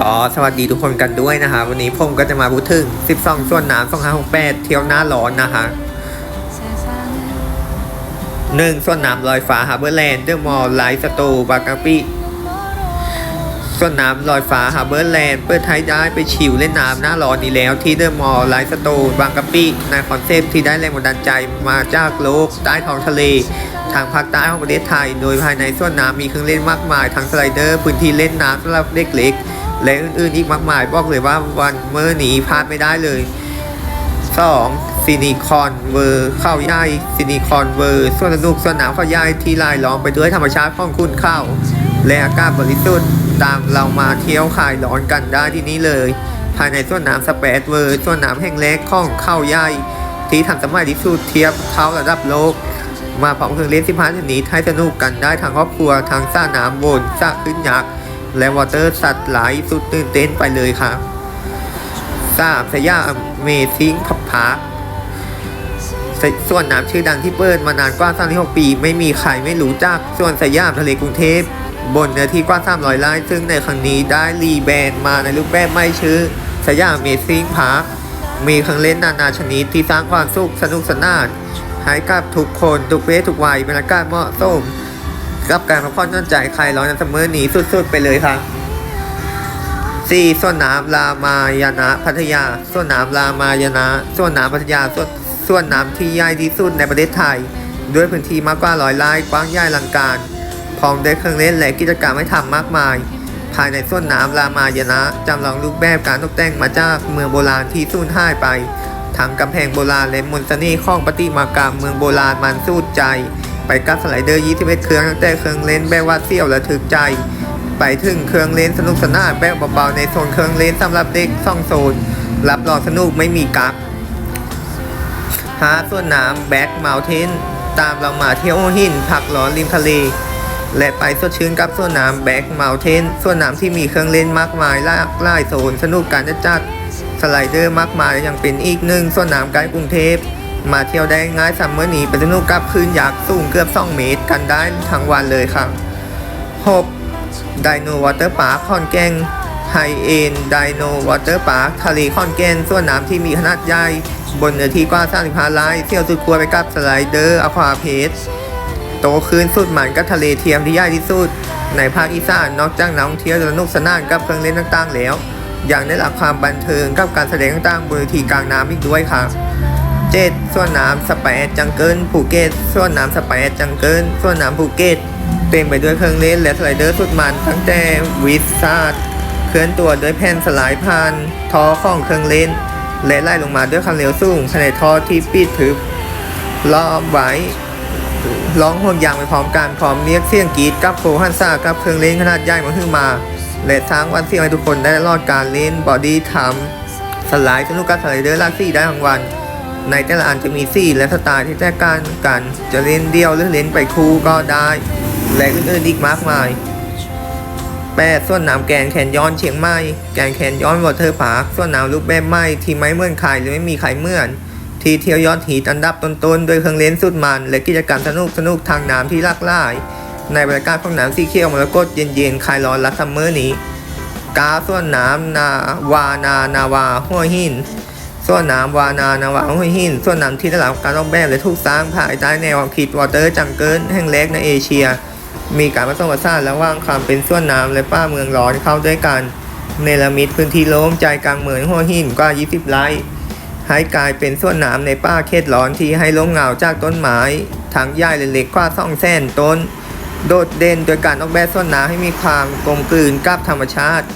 ก็สวัสดีทุกคนกันด้วยนะคะ วันนี้ผมก็จะมาพูดถึง 12 ส่วนน้ำ2568 เที่ยวหน้าร้อนนะคะ 1. ส่วนน้ำลอยฟ้าฮาร์เบอร์แลนด์เดอะมอลล์ไลท์สตูบากะปิส่วนน้ำลอยฟ้าฮาร์เบอร์แลนด์เปิดท้ายได้ไปชิลเล่นน้ำหน้าร้อนนี้แล้วที่เดอะมอลล์ไลท์สตูบางกะปิในคอนเซปต์ที่ได้แรงบันดาลใจมาจากโลกใต้ท้องทะเล ทางภาคใต้ของประเทศไทย โดยภายในส่วนน้ำมีเครื่องเล่นมากมายทั้งสไลเดอร์พื้นที่เล่นน้ำสำหรับเด็กเล็ก และอื่นๆอีกมากมายบอกเลยว่าวันเมื่อนี้พลาดไม่ได้เลย 2. ซินิคอนเวอร์เข้าย่ายซินิคอนเวอร์ส่วนสนุกส่วนหนาวเข้าย่ายที่ลายล้อมไปด้วยธรรมชาติของคุณเข้าและอากาศบริสุทธิ์ตามเรามาเที่ยวคลายร้อนกันได้ที่นี้เลย ภายในส่วนน้ำสเปซเวอร์ส่วนน้ำแห่งแรกของเข้าย่ายที่ทันสมัยที่สุดเทียบเท่าระดับโลก มาพร้อมเครื่องเล่น15ชนิดให้สนุกกันได้ทั้งครอบครัวทั้งสระน้ำบนสระขึ้นยักษ์ และวอเตอร์สัตว์หลายสุดตื่นเต้นไปเลยครับ 3. สยามเมซิงพับพาร์คส่วนน้ำชื่อดังที่เปิดมานานกว่า36ปี ไม่มีใครไม่รู้จัก ส่วนสยามทะเลกรุงเทพบนเนื้อที่กว่า300ไร่ซึ่งในครั้งนี้ได้รีแบรนด์มาในรูปแบบไม่ชื่อ สยามเมซิงพาร์คมีเครื่องเล่นนานาชนิดที่สร้างความสุขสนุกสนานให้กับทุกคนทุกเพศทุกวัยเป็นอากาศเหมาะสม กับการพักผ่อนหย่อนใจใครร้อนในซัมเมอร์นี้สุดๆไปเลยค่ะ 4. ส่วนน้ำรามายณะพัทยา ส่วนน้ำรามายณะส่วนน้ำพัทยา ส่วนส่วนน้ำที่ใหญ่ที่สุดในประเทศไทย ด้วยพื้นที่มากกว่าร้อยไร่กว้างใหญ่ลังการ พร้อมด้วยเครื่องเล่นและกิจกรรมให้ทำมากมาย ภายในส่วนน้ำรามายณะจำลองรูปแบบการตกแต่งมาจากเมืองโบราณที่สูญหายไปทั้งกำแพงโบราณและมนต์เสน่ห์ของประติมากรรมเมืองโบราณมันสูดใจ ไปกับสไลเดอร์ 21 เครื่องตั้งแต่เครื่องเล่นแบบว่าเสี่ยวและถึกใจ ไปถึงเครื่องเล่นสนุกสนานแบบเบาๆในโซนเครื่องเล่นสำหรับเด็กสองโซน รับรองสนุกไม่มีกักหาส่วนน้ำแบ็กเมลเทนตามเรามาเที่ยวหินผักร้อนริมทะเล และไปสดชื่นกับส่วนน้ำแบ็กเมลเทนส่วนน้ำที่มีเครื่องเล่นมากมายหลากหลายโซน สนุกการจะจัดสไลเดอร์มากมายยังเป็นอีกหนึ่งส่วนน้ำใกล้กรุงเทพ มาเที่ยวได้ง่ายซัมเมอร์นี้ไปสนุกกับคลื่นยักษ์สูงเกือบ 2 เมตรกันได้ทั้งวันเลยครับ 6. ไดโนวอเตอร์พาร์คขอนแก่นไฮเอ็นไดโนวอเตอร์พาร์คทะเลขอนแก่นส่วนน้ำที่มีขนาดใหญ่บนเนื้อที่กว้าง35ไร่เที่ยวสุดครัวไปกับสไลเดอร์อควาเพสโตคืนสุดหมันกับทะเลเทียมที่ใหญ่ที่สุด ในภาคอีสานนอกจากนักท่องเที่ยวจะสนุกสนานกับเครื่องเล่นต่างๆแล้ว ยังได้รับความบันเทิงกับการแสดงต่างๆบนเวทีกลางน้ำอีกด้วยค่ะ รับ 7. ส่วนน้ำสไปร์จังเกิลภูเก็ตส่วนน้ำสไปร์จังเกิลส่วนน้ำภูเก็ตเต็มไปด้วยเครื่องเล่นและสไลเดอร์สุดมันตั้งแต่วิสซาดเคลื่อนตัวด้วยแผ่นสไลด์ผ่านท่อของเครื่องเล่น และไล่ลงมาด้วยความเร็วสูงภายในท่อที่ปิดทึบล้อมไว้ร้องห่วงยางไปพร้อมกันพร้อมเรียกเสียงกรีดกับโฟฮันซ่ากับเครื่องเล่นขนาดใหญ่มาขึ้นมาและสร้งวันเสียงให้ทุกคนได้รอดการเล่นบอดี้ทำสไลด์สนุกกับสไลเดอร์ลากซี่ได้ทั้งวัน ในแต่ละอันจะมีซี่และสไตล์ที่แตกต่างกัน จะเล่นเดี่ยวหรือเล่นไปคู่ก็ได้และอื่นๆอีกมากมาย 8. ส่วนน้ำแกนแคนยอนเชียงใหม่แกนแคนยอนวอเตอร์พาร์คส่วนน้ำลูกแบบใหม่ที่ไม่เหมือนใครหรือไม่มีใครเหมือน ที่เที่ยวยอดฮิตอันดับต้นๆโดยเครื่องเล่นสุดมัน และกิจกรรมสนุกสนุกทางน้ำที่หลากหลาย ในบรรยากาศของน้ำสีเขียวมรกตเย็นๆคลายร้อนรักซัมเมอร์นี้กาส่วนน้ำนาวานา นาวาหัวหิน ส่วนน้ำวานานาวาห้วยหิน ส่วนน้ำที่ได้รับการออกแบบและถูกสร้างภายใต้แนวคิดวอเตอร์จังเกิลแห่งแรกในเอเชีย มีการผสมผสานระหว่างความเป็นส่วนน้ำและป้าเมืองร้อนเข้าด้วยกัน เนรมิตพื้นที่โล่งใจกลางเมืองหัวหินกว่า 20 ไร่ให้กลายเป็นส่วนน้ำในป่าเขตร้อนที่ให้ล้มเงาจากต้นไม้ทั้งใหญ่และเล็กกว่า2แสนต้น โดดเด่นโดยการออกแบบส่วนน้ำให้มีความกลมกลืนกับธรรมชาติ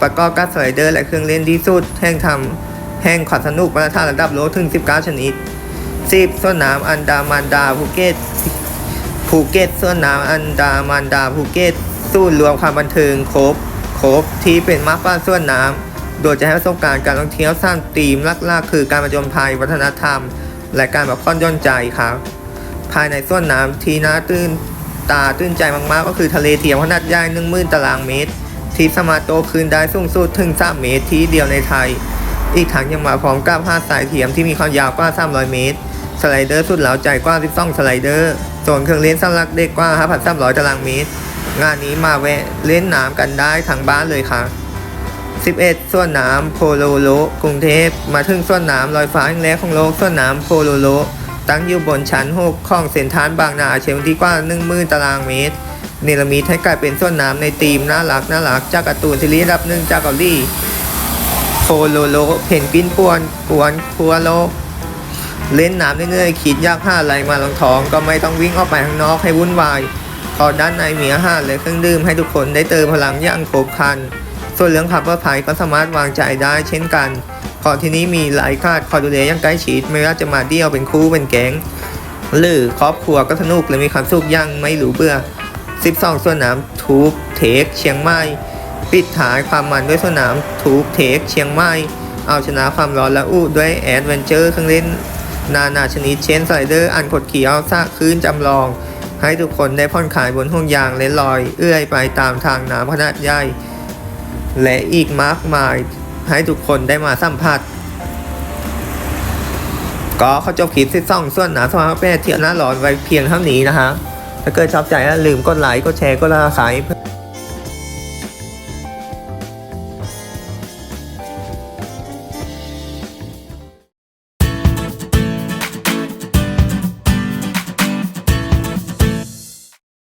ประกอบกับสไลเดอร์และเครื่องเล่นที่สุดแห่งทำ แห่งความสนุกมาตรฐานระดับโลกถึง 19 ชนิด 10 ส่วนน้ำอันดามันดาภูเก็ตภูเก็ตส่วนน้ำอันดามันดาภูเก็ตศูนย์รวมความบันเทิงครบครบที่เป็นมากกว่าส่วนน้ำโดยจะให้ประสบการณ์การท่องเที่ยวสร้างธีมหลักๆ คือการประจนภัยวัฒนธรรม และการแบบผ่อนย่อนใจครับภายในส่วนน้ำที่น่าตื่นตาตื่นใจมากๆ ก็คือทะเลเทียมขนาดใหญ่หนึ่งหมื่นตารางเมตร ที่สามารถโตคืนได้สูงสุดถึง3เมตรที่เดียวในไทย อีกทั้งยังมาพร้อมกับหาดทรายเทียมที่มีความยาวกว่า300 เมตร สไลเดอร์สุดเหลาใจกว่า12สไลเดอร์โซนเครื่องเล่นสำหรับเด็กกว่า5,300ตารางเมตร งานนี้มาแวะเล่นน้ำกันได้ทั้งบ้านเลยค่ะ 11ส่วนน้ำโพโลโลกรุงเทพมาถึงส่วนน้ำลอยฟ้าแห่งแรกของโลกส่วนน้ำโพโลโลตั้งอยู่บนชั้น6ของเซ็นทรัลบางนาเชียงที่กว่า1 0,000ตารางเมตร เนรมิตให้กลายเป็นส่วนน้ำในธีมน่ารักน่ารักจากการ์ตูนซีรีส์ระดับหนึ่งจากเกาหลี โพโลโล เพนกินป่วนกวนครัวโล เล่นน้ำเรื่อยๆคิดยากห้าอะไรมาลองท้อง ก็ไม่ต้องวิ่งออกไปข้างนอกให้วุ่นวายเพอด้านในมีอาหารและเครื่องดื่มให้ทุกคนได้เติมพลังอย่างครบครัน ส่วนเรื่องขับปลอดภัยก็สามารถวางใจได้เช่นกันเพอที่นี้มีหลายคาดคอยดูแลอย่างใกล้ชิดไม่ว่าจะมาเดี่ยวเป็นคู่เป็นแก๊งหรือครอบครัวก็สนุกและมีความสุขย่างไม่หรูเบื่อ 12 ส่วนน้ำทูบเทคเชียงใหม่ ปิดท้ายความมันด้วยสนามทูบเทคเชียงใหม่ เอาชนะความร้อนและอู้ด้วยแอดเวนเจอร์เครื่องเล่น นานาชนิดเช่นสไลเดอร์อันขดขียวซากคลื่นจำลอง ให้ทุกคนได้ผ่อนคลายบนห่วงยางและลอย เอื้อยไปตามทางน้ำขนาดใหญ่ และอีกมากมายให้ทุกคนได้มาสัมผัสก็เขาจบคลิปที่สองส่วนหนาสมาแปดเที่ยวหน้าร้อนไว้เพียงเท่านี้นะฮะ ถ้าเกิดชอบใจอย่าลืมกดไลค์ กดแชร์ กดไลค์